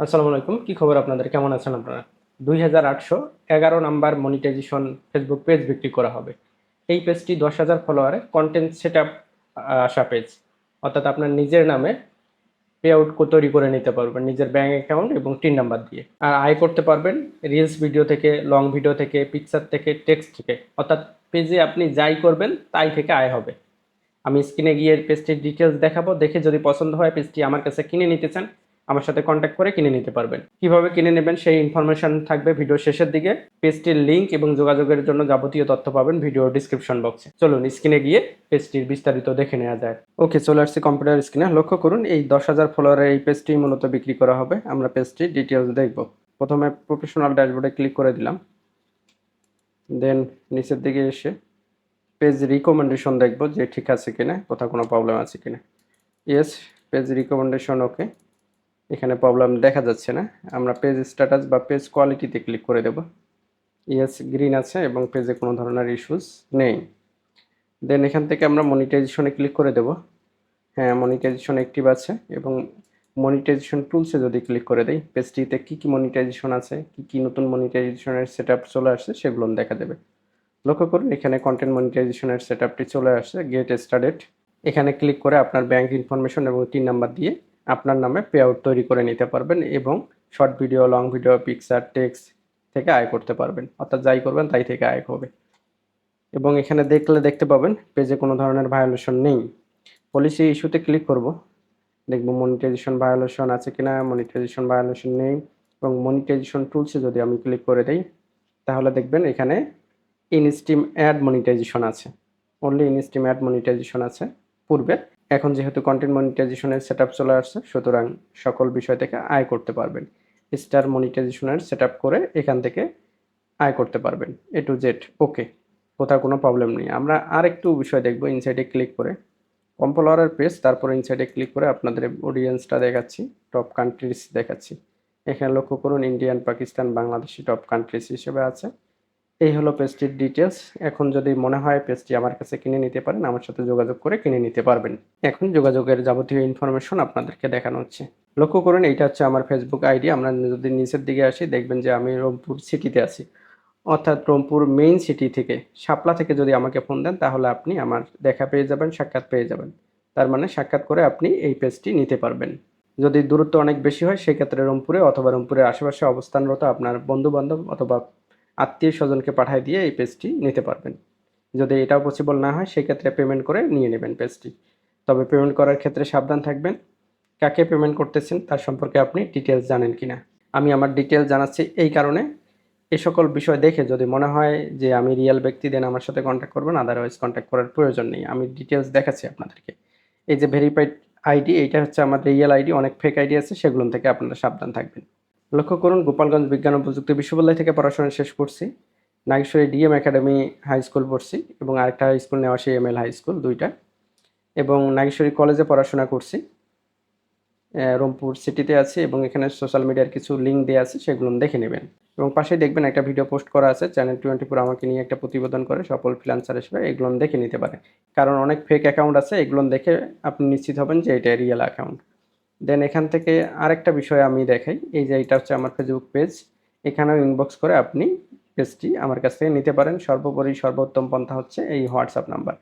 আসসালামু আলাইকুম, কি খবর আপনাদের? কেমন আছেন আপনারা? দুই হাজার আটশো এগারো নাম্বার মনিটাইজেশন ফেসবুক পেজ বিক্রি করা হবে। এই পেজটি দশ হাজার ফলোয়ারে কন্টেন্ট সেট আপ আসা পেজ অর্থাৎ আপনার নিজের নামে পে আউট তৈরি করে নিতে পারবেন নিজের ব্যাঙ্ক অ্যাকাউন্ট এবং টিন নাম্বার দিয়ে। আর আয় করতে পারবেন রিলস ভিডিও থেকে লং ভিডিও থেকে পিকচার থেকে টেক্সট থেকে। অর্থাৎ পেজে আপনি যাই করবেন, তাই থেকে আয় হবে। আমি স্ক্রিনে গিয়ে পেজটির ডিটেলস দেখাবো। দেখে যদি পছন্দ হয় পেজটি আমার কাছে কিনে নিতে চান আমার সাথে কন্ট্যাক্ট করে কিনে নিতে পারবেন। কীভাবে কিনে নেবেন সেই ইনফরমেশন থাকবে ভিডিও শেষের দিকে। পেজটির লিঙ্ক এবং যোগাযোগের জন্য যাবতীয় তথ্য পাবেন ভিডিও ডিসক্রিপশন বক্সে চলুন স্ক্রিনে গিয়ে পেজটির বিস্তারিত দেখে নেওয়া যায় ওকে চলে আসছি কম্পিউটার স্ক্রিনে লক্ষ্য করুন, এই দশ হাজার ফলোয়ারের এই পেজটি মূলত বিক্রি করা হবে। আমরা পেজটির ডিটেলস দেখব। প্রথমে প্রফেশনাল ড্যাশবোর্ডে ক্লিক করে দিলাম। দেন নিচের দিকে এসে পেজ রিকমেন্ডেশন দেখব যে ঠিক আছে কিনা, কোথাও কোনো প্রবলেম আছে কিনা। ইয়েস পেজ রিকমেন্ডেশন ওকে এখানে প্রবলেম দেখা যাচ্ছে না। আমরা পেজ স্ট্যাটাস বা পেজ কোয়ালিটিতে ক্লিক করে দেব। ইয়েস গ্রিন আছে এবং পেজে কোনো ধরনের ইস্যুস নেই। দেন এখান থেকে আমরা মনিটাইজেশনে ক্লিক করে দেব। হ্যাঁ মনিটাইজেশন অ্যাক্টিভ আছে এবং মনিটাইজেশন টুলসে যদি ক্লিক করে দেই পেজটিতে কী কী মনিটাইজেশন আছে, কী কী নতুন মনিটাইজেশনের সেট চলে আসছে সেগুলো দেখা দেবে। লক্ষ্য করুন, এখানে কন্টেন্ট মনিটাইজেশনের সেট চলে আসছে গেট স্টার্টেড এখানে ক্লিক করে আপনার ব্যাংক ইনফরমেশন এবং তিন নাম্বার দিয়ে আপনার নামে পে আউট তৈরি করে নিতে পারবেন এবং short video long video picture text থেকে আয় করতে পারবেন। অর্থাৎ যাই করবেন তাই থেকে আয় হবে। এবং এখানে দেখলে দেখতে পাবেন পেজে কোনো ধরনের ভায়োলেশন নেই। পলিসি ইস্যুতে ক্লিক করব। দেখব মনিটাইজেশন ভায়োলেশন আছে কিনা মনিটাইজেশন ভায়োলেশন নেই। এবং মনিটাইজেশন টুলসে যদি আমি ক্লিক করে দেই, তাহলে দেখবেন এখানে ইনস্টিম অ্যাড মনিটাইজেশন আছে। অনলি ইনস্টিম অ্যাড মনিটাইজেশন আছে। পূর্বে এখন যেহেতু কন্টেন্ট মনিটাইজেশনের সেট আপ চলে আসছে, সুতরাং সকল বিষয় থেকে আয় করতে পারবেন। স্টার মনিটাইজেশনের সেট করে এখান থেকে আয় করতে পারবেন এ টু জেড ওকে কোথাও কোনো প্রবলেম নেই। আমরা আর একটু বিষয় দেখব ইনসাইডে ক্লিক করে। কম্পোলারের পেজ তারপর ইনসাইডে ক্লিক করে আপনাদের অডিয়েন্সটা দেখাচ্ছি টপ কান্ট্রিজ দেখাচ্ছি। এখানে লক্ষ্য করুন Indian Pakistan Bangladeshi top countries হিসেবে আছে। এই হলো পেজটির ডিটেলস এখন যদি মনে হয় পেজটি আমার কাছে কিনে নিতে পারেন, আমার সাথে যোগাযোগ করে কিনে নিতে পারবেন। এখন যোগাযোগের যাবতীয় ইনফরমেশন আপনাদেরকে দেখানো হচ্ছে। লক্ষ্য করুন, এইটা হচ্ছে আমার ফেসবুক আইডি আমরা যদি নিচের দিকে আসি, দেখবেন যে আমি রংপুর সিটিতে আছি। অর্থাৎ রংপুর মেইন সিটি থেকে, শাপলা থেকে যদি আমাকে ফোন দেন, তাহলে আপনি আমার দেখা পেয়ে যাবেন, সাক্ষাৎ পেয়ে যাবেন। তার মানে সাক্ষাৎ করে আপনি এই পেজটি নিতে পারবেন। যদি দূরত্ব অনেক বেশি হয়, সেক্ষেত্রে রংপুরে অথবা রংপুরের আশেপাশে অবস্থানরত আপনার বন্ধু বান্ধব অথবা আত্মীয় স্বজনকে পাঠিয়ে দিয়ে এই পেজটি নিতে পারবেন। যদি এটাও পসিবল না হয়, সেক্ষেত্রে পেমেন্ট করে নিয়ে নেবেন পেজটি। তবে পেমেন্ট করার ক্ষেত্রে সাবধান থাকবেন। কাকে পেমেন্ট করতেছেন, তার সম্পর্কে আপনি ডিটেলস জানেন কিনা। আমি আমার ডিটেলস জানাচ্ছি এই কারণে। এই সকল বিষয় দেখে যদি মনে হয় যে আমি রিয়েল ব্যক্তি দেন আমার সাথে কন্ট্যাক্ট করবেন। আদারওয়াইজ কন্ট্যাক্ট করার প্রয়োজন নেই। আমি ডিটেলস দেখাচ্ছি আপনাদেরকে। এই যে ভেরিফাইড আইডি এইটা হচ্ছে আমার রিয়েল আইডি অনেক ফেক আইডি আছে, সেগুলো থেকে আপনারা সাবধান থাকবেন। লক্ষ্য করুন, গোপালগঞ্জ বিজ্ঞান ও প্রযুক্তি বিশ্ববিদ্যালয় থেকে পড়াশোনা শেষ করছি। Nageshwari DM academy high school পড়ছি এবং আরেকটা হাই স্কুল নেওয়া সেই এম এল হাই স্কুল দুইটা। এবং নাগেশ্বরী কলেজে পড়াশোনা করছি। রংপুর সিটিতে আছি এবং এখানে সোশ্যাল মিডিয়ার কিছু লিঙ্ক দেওয়া আছে, সেগুলো দেখে নেবেন। এবং পাশে দেখবেন একটা ভিডিও পোস্ট করা আছে, চ্যানেল টোয়েন্টি ফোর আমাকে নিয়ে একটা প্রতিবেদন করে সফল ফ্রিলান্সার হিসেবে এগুলো দেখে নিতে পারে। কারণ অনেক ফেক অ্যাকাউন্ট আছে, এগুলো দেখে আপনি নিশ্চিত হবেন যে এটা রিয়েল অ্যাকাউন্ট দেন এখান থেকে আরেকটা বিষয় আমি দেখাই। এই যে এটা হচ্ছে আমার ফেসবুক পেজ এখানেও ইনবক্স করে আপনি পেজটি আমার কাছ থেকে নিতে পারেন। সর্বোপরি সর্বোত্তম পন্থা হচ্ছে এই হোয়াটসঅ্যাপ নাম্বার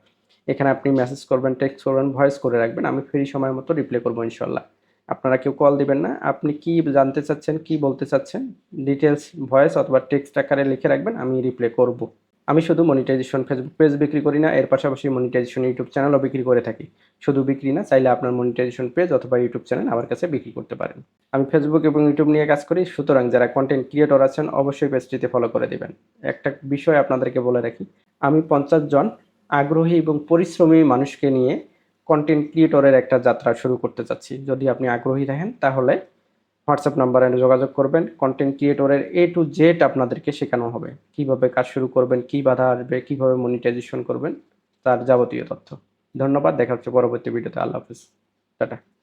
এখানে আপনি মেসেজ করবেন টেক্সট করবেন ভয়েস করে রাখবেন। আমি ফ্রি সময় মতো রিপ্লাই করব ইনশাল্লাহ। আপনারা কেউ কল দিবেন না। আপনি কি জানতে চাচ্ছেন, কি বলতে চাচ্ছেন ডিটেলস ভয়েস অথবা টেক্সট আকারে লিখে রাখবেন, আমি রিপ্লাই করব। আমি শুধু মনিটাইজেশন ফেসবুক পেজ বিক্রি করি না, এর পাশাপাশি মনিটাইজেশন ইউটিউব চ্যানেলও বিক্রি করে থাকি। শুধু বিক্রি না, চাইলে আপনার মনিটাইজেশন পেজ অথবা ইউটিউব চ্যানেল আমার কাছে বিক্রি করতে পারেন। আমি ফেসবুক এবং ইউটিউব নিয়ে কাজ করি, সুতরাং যারা কন্টেন্ট ক্রিয়েটর আছেন, অবশ্যই পেজটিতে ফলো করে দেবেন। একটা বিষয় আপনাদেরকে বলে রাখি, আমি পঞ্চাশ জন আগ্রহী এবং পরিশ্রমী মানুষকে নিয়ে কন্টেন্ট ক্রিয়েটরের একটা যাত্রা শুরু করতে চাচ্ছি। যদি আপনি আগ্রহী থাকেন, তাহলে হোয়াটসঅ্যাপ নাম্বারে যোগাযোগ করবেন। কন্টেন্ট ক্রিয়েটরের এ টু জেড আপনাদেরকে শেখানো হবে। কীভাবে কাজ শুরু করবেন, কি বাধা আসবে, কীভাবে মনিটাইজেশন করবেন, তার যাবতীয় তথ্য। ধন্যবাদ, দেখা হচ্ছে পরবর্তী ভিডিওতে। আল্লাহ হাফিজ। টাটা।